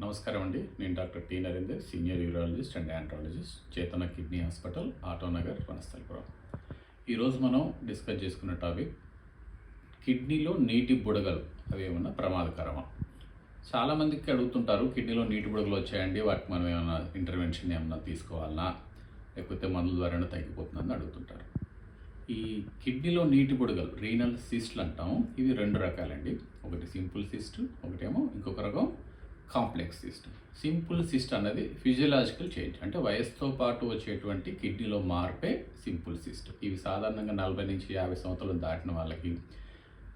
నమస్కారం అండి. నేను doctor T Narender senior urologist and andrologist Chetana kidney hospital Autonagar Vanasthalipuram. ఈరోజు మనం డిస్కస్ చేసుకున్న టాపిక్ కిడ్నీలో నీటి బుడగలు అవి ఏమన్నా ప్రమాదకరమా? చాలామందికి అడుగుతుంటారు కిడ్నీలో నీటి బుడగలు వచ్చాయండి వాటికి మనం ఏమైనా ఇంటర్వెన్షన్ ఏమైనా తీసుకోవాలనా? లేకపోతే మందుల ద్వారా తగ్గిపోతుందని అడుగుతుంటారు. ఈ కిడ్నీలో నీటి బుడగలు రీనల్ సిస్ట్లు అంటాం ఇవి రెండు రకాలండి. ఒకటి సింపుల్ సిస్ట్ ఒకటేమో ఇంకొక రకం కాంప్లెక్స్ సిస్ట్ సింపుల్ సిస్ట్ అన్నది ఫిజియలాజికల్ చేంజ్. అంటే వయసుతో పాటు వచ్చేటువంటి కిడ్నీలో మార్పే సింపుల్ సిస్ట్. ఇవి సాధారణంగా నలభై నుంచి యాభై సంవత్సరాలు దాటిన వాళ్ళకి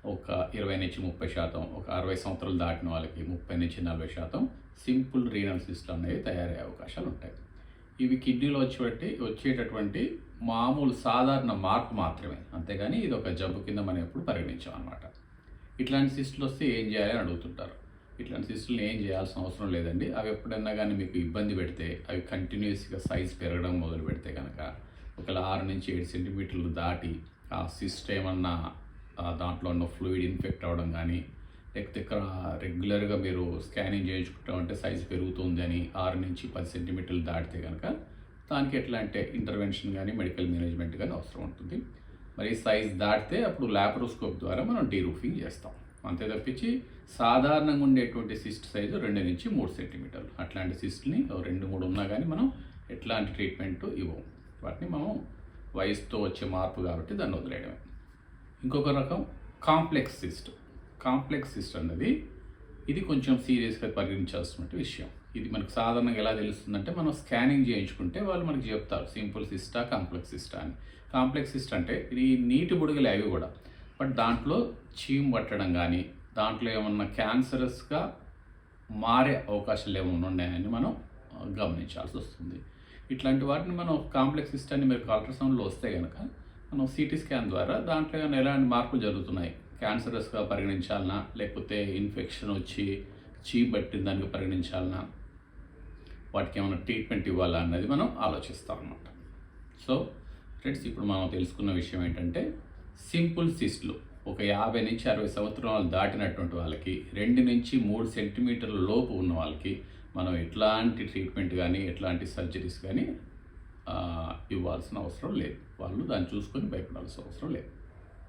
ఒక ఇరవై నుంచి ముప్పై శాతం ఒక అరవై సంవత్సరాలు దాటిన వాళ్ళకి ముప్పై నుంచి నలభై శాతం సింపుల్ రీనల్ సిస్టమ్ అనేవి తయారయ్యే అవకాశాలు ఉంటాయి. ఇవి కిడ్నీలో వచ్చేటి వచ్చేటటువంటి మామూలు సాధారణ మార్పు మాత్రమే. అంతేగాని ఇది ఒక జబ్బు కింద మనం ఎప్పుడు పరిగణించాం అనమాట ఇట్లాంటి సిస్టులు వస్తే ఏం చేయాలి అని అడుగుతుంటారు. ఇట్లాంటి సిస్టులను ఏం చేయాల్సిన అవసరం లేదండి. అవి ఎప్పుడన్నా కానీ మీకు ఇబ్బంది పెడితే అవి కంటిన్యూస్గా సైజ్ పెరగడం మొదలు పెడితే కనుక ఒకవేళ ఆరు నుంచి ఏడు సెంటీమీటర్లు దాటి ఆ సిస్ట్ ఏమన్నా దాంట్లో ఉన్న ఫ్లూయిడ్ ఇన్ఫెక్ట్ అవ్వడం కానీ లేకపోతే ఇక్కడ రెగ్యులర్గా మీరు స్కానింగ్ చేయించుకుంటామంటే సైజు పెరుగుతుంది అని ఆరు నుంచి పది సెంటీమీటర్లు దాటితే కనుక దానికి ఎట్లా అంటే ఇంటర్వెన్షన్ కానీ మెడికల్ మేనేజ్మెంట్ కానీ అవసరం ఉంటుంది. మరి సైజ్ దాటితే అప్పుడు ల్యాప్రోస్కోప్ ద్వారా మనం డీరూఫింగ్ చేస్తాం. అంతే తప్పించి సాధారణంగా ఉండేటువంటి సిస్ట్ సైజు రెండు నుంచి మూడు సెంటీమీటర్లు అట్లాంటి సిస్ట్ని రెండు మూడు ఉన్నా కానీ మనం ఎట్లాంటి ట్రీట్మెంట్ ఇవ్వము. వాటిని మనం వయసుతో వచ్చే మార్పు కాబట్టి దాన్ని వదిలేయడమే. ఇంకొక రకం కాంప్లెక్స్ సిస్ట్ కాంప్లెక్స్ సిస్ట్ అన్నది ఇది కొంచెం సీరియస్గా పరిగణించాల్సిన విషయం. ఇది మనకు సాధారణంగా ఎలా తెలుస్తుందంటే మనం స్కానింగ్ చేయించుకుంటే వాళ్ళు మనకి చెప్తారు. సింపుల్ సిస్టా కాంప్లెక్స్ సిస్టా అని. కాంప్లెక్స్ సిస్ట్ అంటే ఇది నీటి బుడగలు అవి కూడా. బట్ దాంట్లో చీమ్ పట్టడం కానీ దాంట్లో ఏమన్నా క్యాన్సరస్గా మారే అవకాశాలు ఏమైనా ఉన్నాయని మనం గమనించాల్సి వస్తుంది. ఇట్లాంటి వాటిని మనం కాంప్లెక్స్ సిస్టాన్ని మీరు అల్ట్రాసౌండ్లో వస్తే కనుక మనం సిటీ స్కాన్ ద్వారా దాంట్లో ఏమైనా ఎలాంటి మార్పులు జరుగుతున్నాయి? క్యాన్సరస్గా పరిగణించాలనా? లేకపోతే ఇన్ఫెక్షన్ వచ్చి చీమ్ పట్టిన దానికి పరిగణించాలనా? వాటికి ఏమైనా ట్రీట్మెంట్ ఇవ్వాలా అన్నది మనం ఆలోచిస్తాం అన్నమాట. సో ఫ్రెండ్స్ ఇప్పుడు మనం తెలుసుకున్న విషయం ఏంటంటే సింపుల్ సిస్ట్లు. ఒక యాభై నుంచి అరవై సంవత్సరాలు దాటినటువంటి వాళ్ళకి రెండు నుంచి మూడు సెంటీమీటర్ల లోపు ఉన్న వాళ్ళకి మనం ఎట్లాంటి ట్రీట్మెంట్ కానీ ఎట్లాంటి సర్జరీస్ కానీ ఇవ్వాల్సిన అవసరం లేదు. వాళ్ళు దాన్ని చూసుకొని భయపడాల్సిన అవసరం లేదు.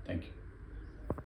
Thank you